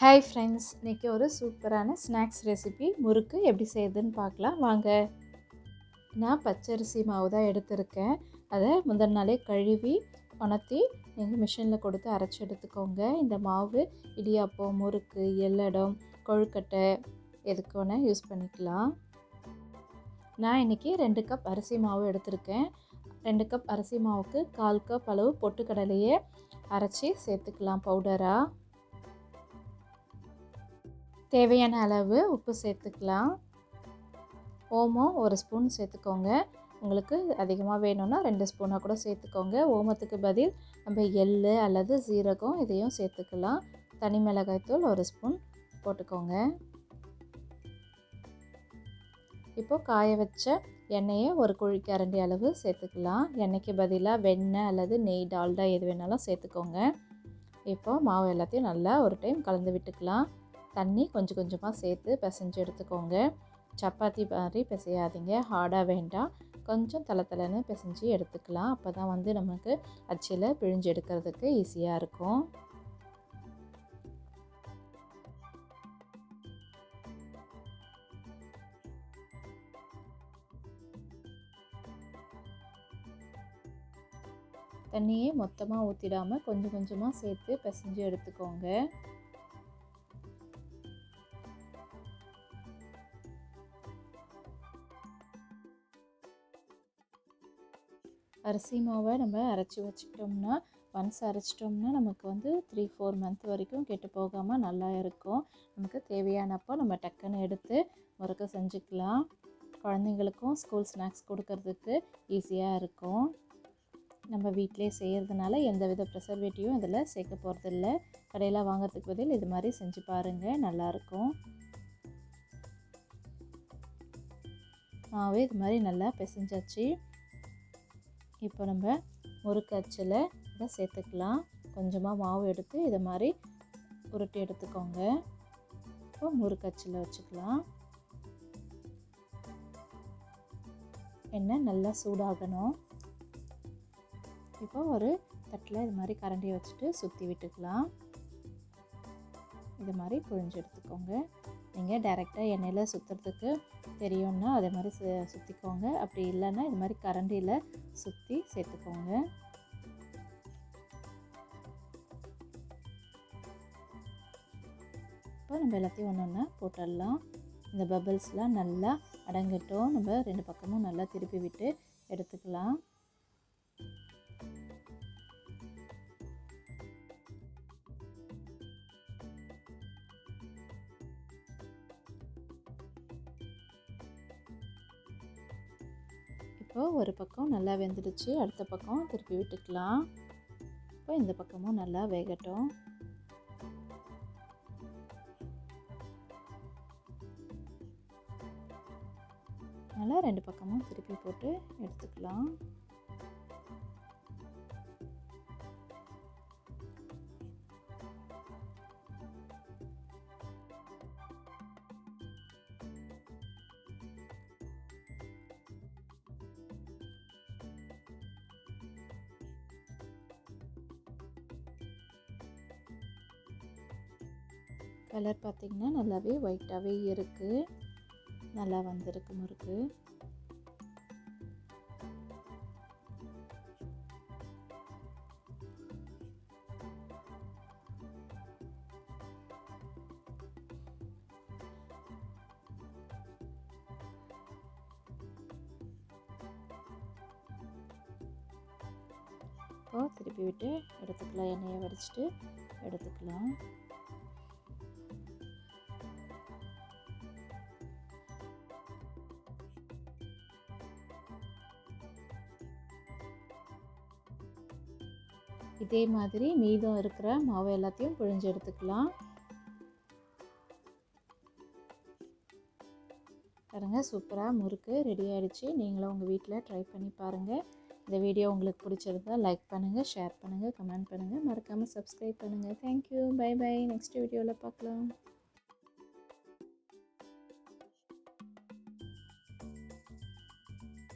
Hi friends இன்றைக்கி ஒரு சூப்பரான ஸ்நாக்ஸ் ரெசிபி முறுக்கு எப்படி செய்யுதுன்னு பார்க்கலாம். வாங்க. நான் பச்சரிசி மாவு தான் எடுத்திருக்கேன். அதை முதல் நாளே கழுவி உணர்த்தி நீங்கள் மிஷினில் கொடுத்து அரைச்சி எடுத்துக்கோங்க. இந்த மாவு இடியாப்பம் முறுக்கு எல்லடம் கொழுக்கட்டை எதுக்கு வேணால் யூஸ் பண்ணிக்கலாம். நான் இன்றைக்கி ரெண்டு கப் அரிசி மாவு எடுத்திருக்கேன். ரெண்டு கப் அரிசி மாவுக்கு கால் கப் அளவு பொட்டுக்கடலையே அரைச்சி சேர்த்துக்கலாம் பவுடராக தேவையான அளவு உப்பு சேர்த்துக்கலாம். ஓமம் ஒரு ஸ்பூன் சேர்த்துக்கோங்க. உங்களுக்கு அதிகமாக வேணும்னா ரெண்டு ஸ்பூனாக கூட சேர்த்துக்கோங்க. ஓமத்துக்கு பதில் நம்ம எள் அல்லது சீரகம் இதையும் சேர்த்துக்கலாம். தனி மிளகாய்த்தூள் ஒரு ஸ்பூன் போட்டுக்கோங்க. இப்போது காய வச்ச எண்ணெயை ஒரு குழிக்கரண்டி அளவு சேர்த்துக்கலாம். எண்ணெய்க்கு பதிலாக வெண்ணெய் அல்லது நெய் டால்டா எது வேணாலும் சேர்த்துக்கோங்க. இப்போது மாவு எல்லாத்தையும் நல்லா ஒரு டைம் கலந்து விட்டுக்கலாம். தண்ணி கொஞ்சம் கொஞ்சமாக சேர்த்து பிசைஞ்சு எடுத்துக்கோங்க. சப்பாத்தி மாதிரி பிசையாதீங்க. ஹார்டாக வேண்டாம் கொஞ்சம் தலை தலைன்னு பிசைஞ்சு எடுத்துக்கலாம். அப்போ தான் வந்து நமக்கு அச்சில் பிழிஞ்சு எடுக்கிறதுக்கு ஈஸியாக இருக்கும். தண்ணியே மொத்தமாக ஊற்றிடாமல் கொஞ்சம் கொஞ்சமாக சேர்த்து பிசைஞ்சு எடுத்துக்கோங்க. அரிசி மாவை நம்ம அரைச்சி வச்சுக்கிட்டோம்னா ஒன்ஸ் அரைச்சிட்டோம்னா நமக்கு வந்து த்ரீ ஃபோர் மந்த் வரைக்கும் கெட்டு போகாமல் நல்லா இருக்கும். நமக்கு தேவையானப்போ நம்ம டக்குன்னு எடுத்து முறுக்கு செஞ்சுக்கலாம். குழந்தைங்களுக்கும் ஸ்கூல் ஸ்நாக்ஸ் கொடுக்கறதுக்கு ஈஸியாக இருக்கும். நம்ம வீட்டிலே செய்கிறதுனால எந்த வித ப்ரிசர்வேட்டிவும் இதில் சேர்க்க போகிறதில்ல கடையில் வாங்கிறதுக்கு பதில் இது மாதிரி செஞ்சு பாருங்கள் நல்லாயிருக்கும் மாவே இது மாதிரி நல்லா பிசைஞ்சாச்சு. இப்போ நம்ம முறுக்கு அச்சில் இதை சேர்த்துக்கலாம். கொஞ்சமாக மாவு எடுத்து இதை மாதிரி உருட்டி எடுத்துக்கோங்க. இப்போ முறுக்கு அச்சில் வச்சுக்கலாம். எண்ணெய் நல்லா சூடாகணும். இப்போ ஒரு தட்டில் இது மாதிரி கரண்டியை வச்சுட்டு சுற்றி விட்டுக்கலாம். இது மாதிரி புழிஞ்சு எடுத்துக்கோங்க. நீங்கள் டைரெக்டாக எண்ணெயில் சுற்றுறதுக்கு தெரியும்னா அதே மாதிரி சுற்றிக்கோங்க அப்படி இல்லைன்னா இது மாதிரி கரண்டியில் சுற்றி சேர்த்துக்கோங்க. இப்போ நம்ம எல்லாத்தையும் ஒன்று ஒன்றா போட்டுடலாம். இந்த பபிள்ஸ்லாம் நல்லா அடங்கட்டும். நம்ம ரெண்டு பக்கமும் நல்லா திருப்பி விட்டு எடுத்துக்கலாம். இப்போ ஒரு பக்கம் நல்லா வெந்துடுச்சு அடுத்த பக்கம் திருப்பி விட்டுக்கலாம். இப்போ இந்த பக்கமும் நல்லா வேகட்டும். நல்லா ரெண்டு பக்கமும் திருப்பி போட்டு எடுத்துக்கலாம். கலர் பார்த்திங்கன்னா நல்லாவே ஒயிட்டாகவே இருக்குது நல்லா வந்திருக்கு முறுக்கு. இப்போ திருப்பி விட்டு எடுத்துக்கலாம். எண்ணெயை வரைச்சிட்டு எடுத்துக்கலாம். இதே மாதிரி மீதம் இருக்கிற மாவு எல்லாத்தையும் பிழிஞ்சு எடுத்துக்கலாம். பாருங்கள் சூப்பராக முறுக்கு ரெடி ஆகிடுச்சு நீங்களும் உங்கள் வீட்டில் ட்ரை பண்ணி பாருங்கள் இந்த வீடியோ உங்களுக்கு பிடிச்சிருந்தா லைக் பண்ணுங்கள் ஷேர் பண்ணுங்கள் கமெண்ட் பண்ணுங்கள் மறக்காமல் சப்ஸ்கிரைப் பண்ணுங்கள் தேங்க்யூ பை பை நெக்ஸ்ட் வீடியோவில் பார்க்கலாம்.